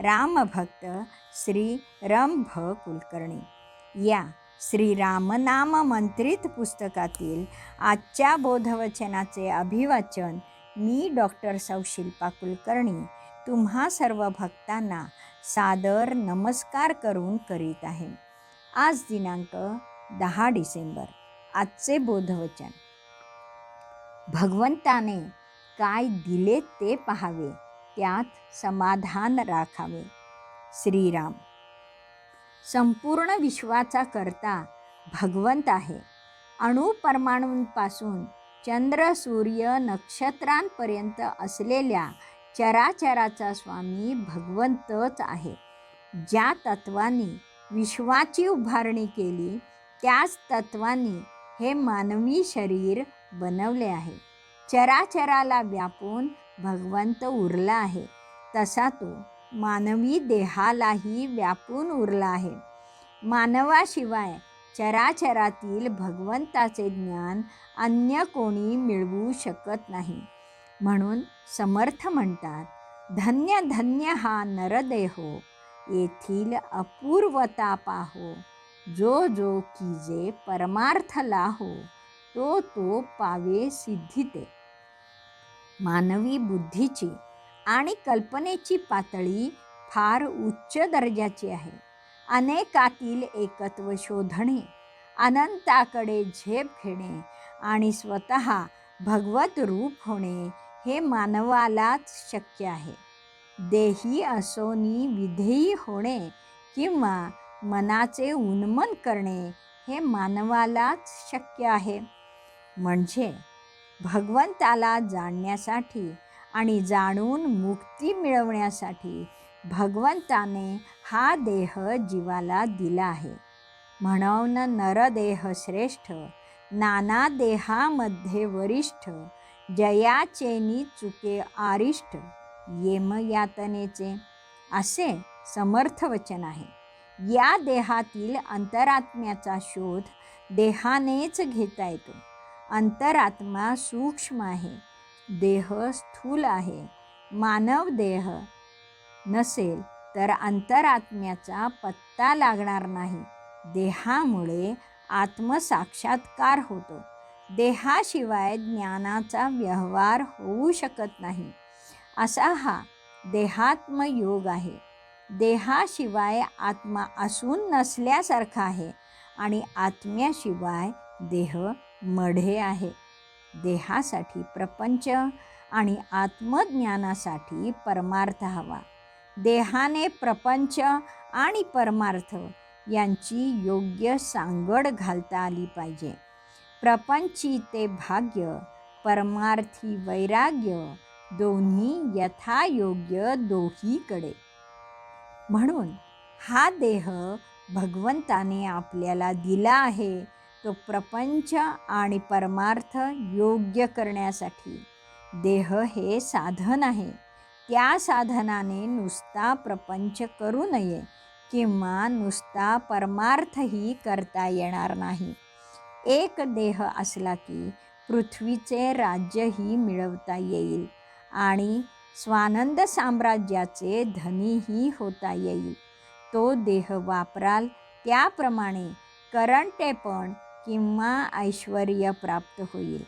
रामभक्त श्री रम भ कुलकर्णी या श्री रामनाम मंत्रित पुस्तकातील आजच्या बोधवचनाचे अभिवाचन मी डॉक्टर सौ शिल्पा कुलकर्णी तुम्हा सर्व भक्तांना सादर नमस्कार करून करीत आहे. आज दिनांक दहा डिसेंबर आजचे बोधवचन. भगवंताने काय दिले ते पाहावे. त्यात समाधान राखावे. श्रीराम. संपूर्ण विश्वाचा करता भगवंत आहे. अणुपरमाणूंपासून चंद्र सूर्य नक्षत्रांपर्यंत असलेल्या चराचराचा स्वामी भगवंतच आहे. ज्या तत्वांनी विश्वाची उभारणी केली त्याच तत्वांनी हे मानवी शरीर बनवले आहे. चराचराला व्यापून भगवंत उरला आहे. तसा तो मानवी देहालाही व्यापून उरला आहे. मानवाशिवाय चराचरातील भगवंताचे ज्ञान अन्य कोणी मिळवू शकत नाही. म्हणून समर्थ म्हणतात धन्य धन्य हा नरदेहो येथील अपूर्वता पाहो. जो जो कीजे परमार्थ लाहो तो तो पावे सिद्धिते. मानवी बुद्धीची आणि कल्पनेची पातळी फार उच्च दर्जाची आहे. अनेकातील एकत्व शोधणे अनंताकडे झेप घेणे आणि स्वतः भगवत रूप होणे हे मानवालाच शक्य आहे. देही असोनी विधेयी होणे किंवा मनाचे उन्मन करणे हे मानवालाच शक्य आहे. म्हणजे भगवंताला जाणण्यासाठी आणि जाणून मुक्ती मिळवण्यासाठी भगवंताने हा देह जीवाला दिला आहे. म्हणून नरदेह श्रेष्ठ नाना देहामध्ये वरिष्ठ जयाचेनी चुके आरिष्ट येमयातनेचे असे समर्थ वचन आहे. या देहातील अंतरात्म्याचा शोध देहानेच घेता येतो. अंतरात्मा सूक्ष्म आहे. देह स्थूल आहे. मानव देह नसेल तर अंतरात्म्याचा पत्ता लागणार नाही. देहामुळे आत्मसाक्षात्कार होतो. देहाशिवाय ज्ञानाचा व्यवहार होऊ शकत नाही. असा हा देहात्मयोग आहे. देहाशिवाय आत्मा असून नसल्यासारखा आहे आणि आत्म्याशिवाय देह मढे आहे. देहासाठी प्रपंच आणि आत्मज्ञानासाठी परमार्थ हवा. देहाने प्रपंच आणि परमार्थ यांची योग्य सांगड घालता आली पाहिजे. प्रपंची ते भाग्य परमार्थी वैराग्य दोन्ही यथायोग्य दोहीकडे. म्हणून हा देह भगवंताने आपल्याला दिला आहे. तो प्रपंच आणि परमार्थ योग्य करण्यासाठी. देह हे साधन आहे. त्या साधनाने नुसता प्रपंच करू नये किंवा नुसता परमार्थही करता येणार नाही. एक देह असला की पृथ्वीचे राज्यही मिळवता येईल आणि स्वानंद साम्राज्याचे धनीही होता येईल. तो देह वापराल त्याप्रमाणे करंटे पण किंवा ऐश्वर प्राप्त होईल.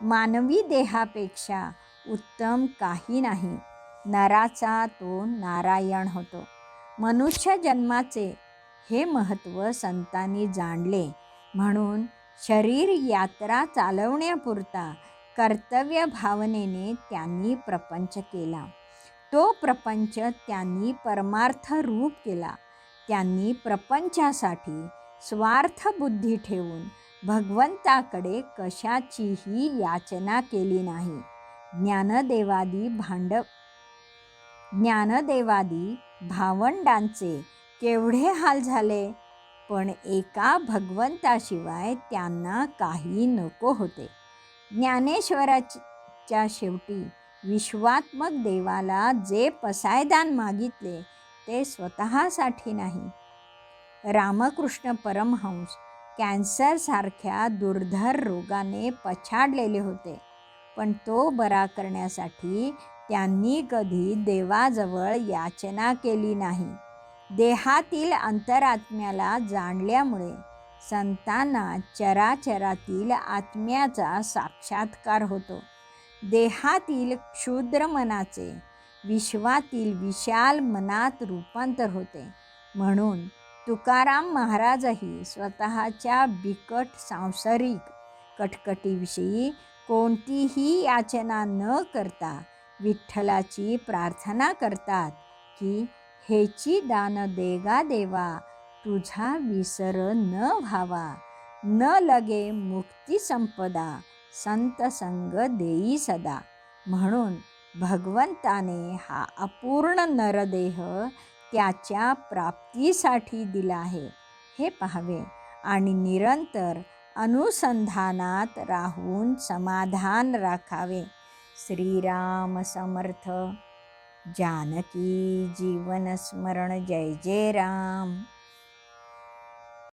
मानवी देहापेक्षा उत्तम काही नाही. नराचा तो नारायण होतो. मनुष्य जन्माचे हे महत्त्व संतांनी जाणले. म्हणून शरीर यात्रा चालवण्यापुरता कर्तव्य भावनेने त्यांनी प्रपंच केला. तो प्रपंच त्यांनी परमार्थ रूप केला. त्यांनी प्रपंचासाठी स्वार्थ बुद्धी ठेवून भगवंताकडे कशाचीही याचना केली नाही. ज्ञानदेवादी भांड ज्ञानदेवादी भावंडांचे केवढे हाल झाले? पण एका भगवंताशिवाय त्यांना काही नको होते. ज्ञानेश्वराच्या शेवटी विश्वात्मक देवाला जे पसायदान मागितले ते स्वतःसाठी नाही. रामकृष्ण परमहंस कॅन्सरसारख्या दुर्धर रोगाने पछाडलेले होते. पण तो बरा करण्यासाठी त्यांनी कधी देवाजवळ याचना केली नाही. देहातील अंतरात्म्याला जाणल्यामुळे संतांना चराचरातील आत्म्याचा साक्षात्कार होतो. देहातील क्षुद्र मनाचे विश्वातील विशाल मनात रूपांतर होते. म्हणून तुकाराम महाराजही स्वतःच्या बिकट सांसारिक कटकटीविषयी कोणतीही याचना न करता विठ्ठलाची प्रार्थना करतात की हेची दान देगा देवा तुझा विसर न व्हावा न लगे मुक्ती संपदा संत संग देई सदा. म्हणून भगवंताने हा अपूर्ण नरदेह त्याच्या प्राप्तीसाठी दिला आहे. हे पाहावे. आणि निरंतर अनुसंधानात राहून समाधान राखावे. श्रीराम समर्थ. जानकी जीवनस्मरण जय जय राम.